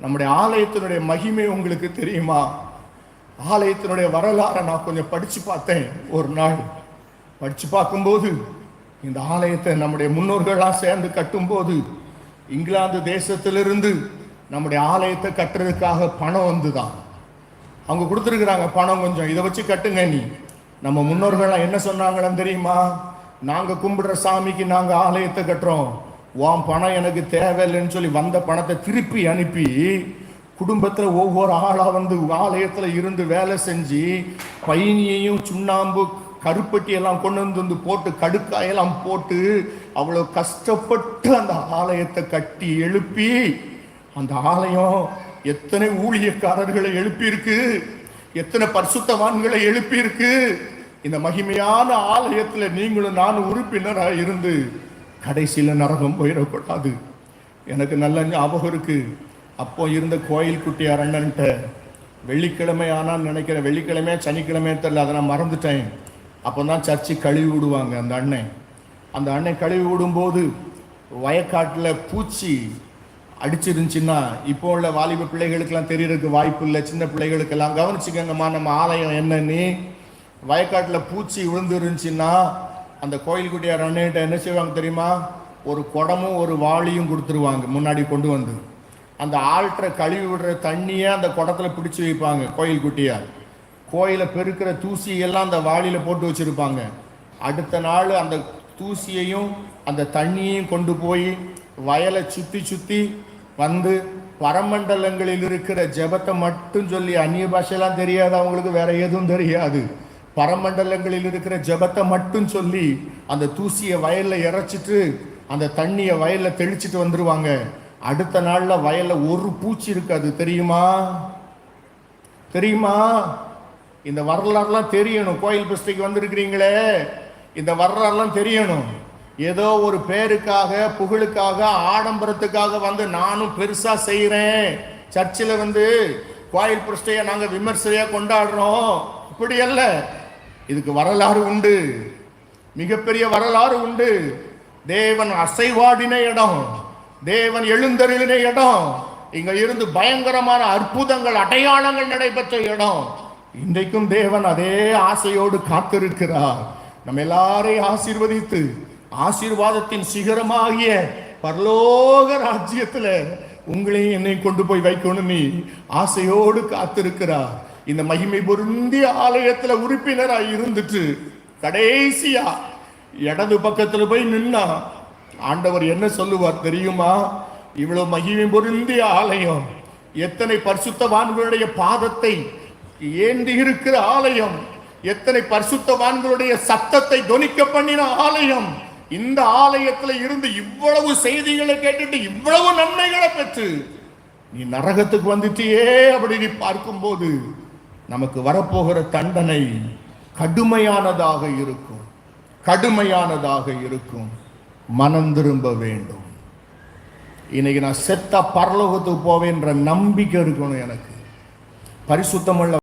நம்முடைய ஆலயத்தினுடைய மகிமை உங்களுக்கு தெரியுமா? ஆலயத்தினுடைய வரலாறை நான் கொஞ்சம் படித்து பார்த்தேன் ஒரு நாள். படித்து பார்க்கும்போது இந்த ஆலயத்தை நம்முடைய முன்னோர்கள்லாம் சேர்ந்து கட்டும்போது இங்கிலாந்து தேசத்திலிருந்து நம்முடைய ஆலயத்தை கட்டுறதுக்காக பணம் வந்துதான். அவங்க கொடுத்துருக்குறாங்க பணம் கொஞ்சம். இதை வச்சு கட்டுங்க நீ. நம்ம முன்னோர்கள்லாம் என்ன சொன்னாங்களான்னு தெரியுமா? நாங்கள் கும்பிடுற சாமிக்கு நாங்கள் ஆலயத்தை கட்டுறோம். உன் பணம் எனக்கு தேவையில்லைன்னு சொல்லி வந்த பணத்தை திருப்பி அனுப்பி குடும்பத்தில் ஒவ்வொரு ஆளாக வந்து ஆலயத்தில் இருந்து வேலை செஞ்சு பைனியையும் சுண்ணாம்பு கருப்பட்டி எல்லாம் கொண்டு வந்து வந்து போட்டு கடுக்காயெல்லாம் போட்டு அவ்வளோ கஷ்டப்பட்டு அந்த ஆலயத்தை கட்டி எழுப்பி அந்த ஆலயம் எத்தனை ஊழியக்காரர்களை எழுப்பியிருக்கு எத்தனை பரிசுத்தவான்களை எழுப்பியிருக்கு இந்த மகிமையான ஆலயத்தில் நீங்களும் நானும் உறுப்பினராக இருந்து கடைசியில் நரகம் போயிடக்கூடாது. எனக்கு நல்ல ஞாபகம் இருக்குது அப்போ இருந்த கோயில் குட்டியார் அண்ணன்ட்ட வெள்ளிக்கிழமை ஆனான்னு நினைக்கிறேன். வெள்ளிக்கிழமை சனிக்கிழமை தெரியல அதை நான் மறந்துட்டேன். அப்போ தான் சர்ச்சு கழுவி விடுவாங்க அந்த அண்ணன். அந்த அண்ணன் கழுவி விடும்போது வயக்காட்டில் பூச்சி அடிச்சிருந்துச்சின்னா இப்போ உள்ள வாலிப பிள்ளைகளுக்கெல்லாம் தெரியறதுக்கு வாய்ப்பு இல்லை. சின்ன பிள்ளைகளுக்கெல்லாம் கவனிச்சுக்கங்கம்மா நம்ம ஆலயம் என்னன்னு. வயக்காட்டில் பூச்சி விழுந்துருந்துச்சின்னா அந்த கோயில் குட்டியார் அண்ணன்ட்ட என்ன செய்வாங்க தெரியுமா? ஒரு குடமும் ஒரு வாளியும் கொடுத்துருவாங்க முன்னாடி கொண்டு வந்து. அந்த ஆல்ட்ரை கழுவி விடுற தண்ணியை அந்த குடத்தில் பிடிச்சி வைப்பாங்க கோயில் குட்டியார் கோயிலை பெருக்கிற தூசியெல்லாம் அந்த வாளியில் போட்டு வச்சுருப்பாங்க. அடுத்த நாள் அந்த தூசியையும் அந்த தண்ணியையும் கொண்டு போய் வயலை சுற்றி சுற்றி வந்து பரமண்டலங்களில் இருக்கிற ஜெபத்தை மட்டும் சொல்லி அந்நிய பாஷையெல்லாம் தெரியாது அவங்களுக்கு வேற எதுவும் தெரியாது. பரமண்டலங்களில் இருக்கிற ஜெபத்தை மட்டும் சொல்லி அந்த தூசியை வயலில் இறைச்சிட்டு அந்த தண்ணியை வயலில் தெளிச்சிட்டு வந்துருவாங்க. அடுத்த நாளில் வயலில் ஒரு பூச்சி இருக்காது தெரியுமா? தெரியுமா? இந்த வரலாறுலாம் தெரியணும். கோயில் புஸ்தைக்கு வந்திருக்கிறீங்களே. இந்த வரலாறுலாம் தெரியணும். ஏதோ ஒரு பேருக்காக புகழுக்காக ஆடம்பரத்துக்காக வந்து நானும் பெருசாக செய்கிறேன் சர்ச்சில் வந்து கோயில் புஸ்தையை நாங்கள் விமர்சையாக கொண்டாடுறோம். இப்படி அல்ல. இதுக்கு வரலாறு உண்டு. மிகப்பெரிய வரலாறு உண்டு. தேவன் அசைவாடின இடம். தேவன் எழுந்தருளின இடம். இங்க இருந்து பயங்கரமான அற்புதங்கள் அடையாளங்கள் நடைபெற்ற இடம். இன்றைக்கும் தேவன் அதே ஆசையோடு காத்திருக்கிறார். நம்ம எல்லாரையும் ஆசீர்வதித்து ஆசீர்வாதத்தின் சிகரமாகிய பரலோக ராஜ்யத்துல உங்களையும் என்னை கொண்டு போய் வைக்கணும் நீ ஆசையோடு காத்திருக்கிறார். இந்த மகிமை பொருந்திய ஆலயத்துல உறுப்பினரா இருந்துட்டு கடைசியா இடது பக்கத்துல போய் நின்னா ஆண்டவர் என்ன சொல்லுவார் தெரியுமா? இவ்வளவு மகிமை பொருந்திய ஆலயம் எத்தனை பரிசுத்தவான்களுடைய பாதத்தை ஏந்தி இருக்கிற ஆலயம் எத்தனை பரிசுத்தவான்களுடைய சத்தத்தை தொனிக்க பண்ணின ஆலயம் இந்த ஆலயத்துல இருந்து இவ்வளவு செய்திகளை கேட்டுட்டு இவ்வளவு நன்மைகளை பெற்று நீ நரகத்துக்கு வந்துட்டியே அப்படி நீ பார்க்கும்போது நமக்கு வரப்போகிற தண்டனை கடுமையானதாக இருக்கும். கடுமையானதாக இருக்கும். மனம் திரும்ப வேண்டும். இன்னைக்கு நான் செத்த பரலோகத்துக்கு போவேன்ற நம்பிக்கை இருக்கணும் எனக்கு. பரிசுத்தமுள்ள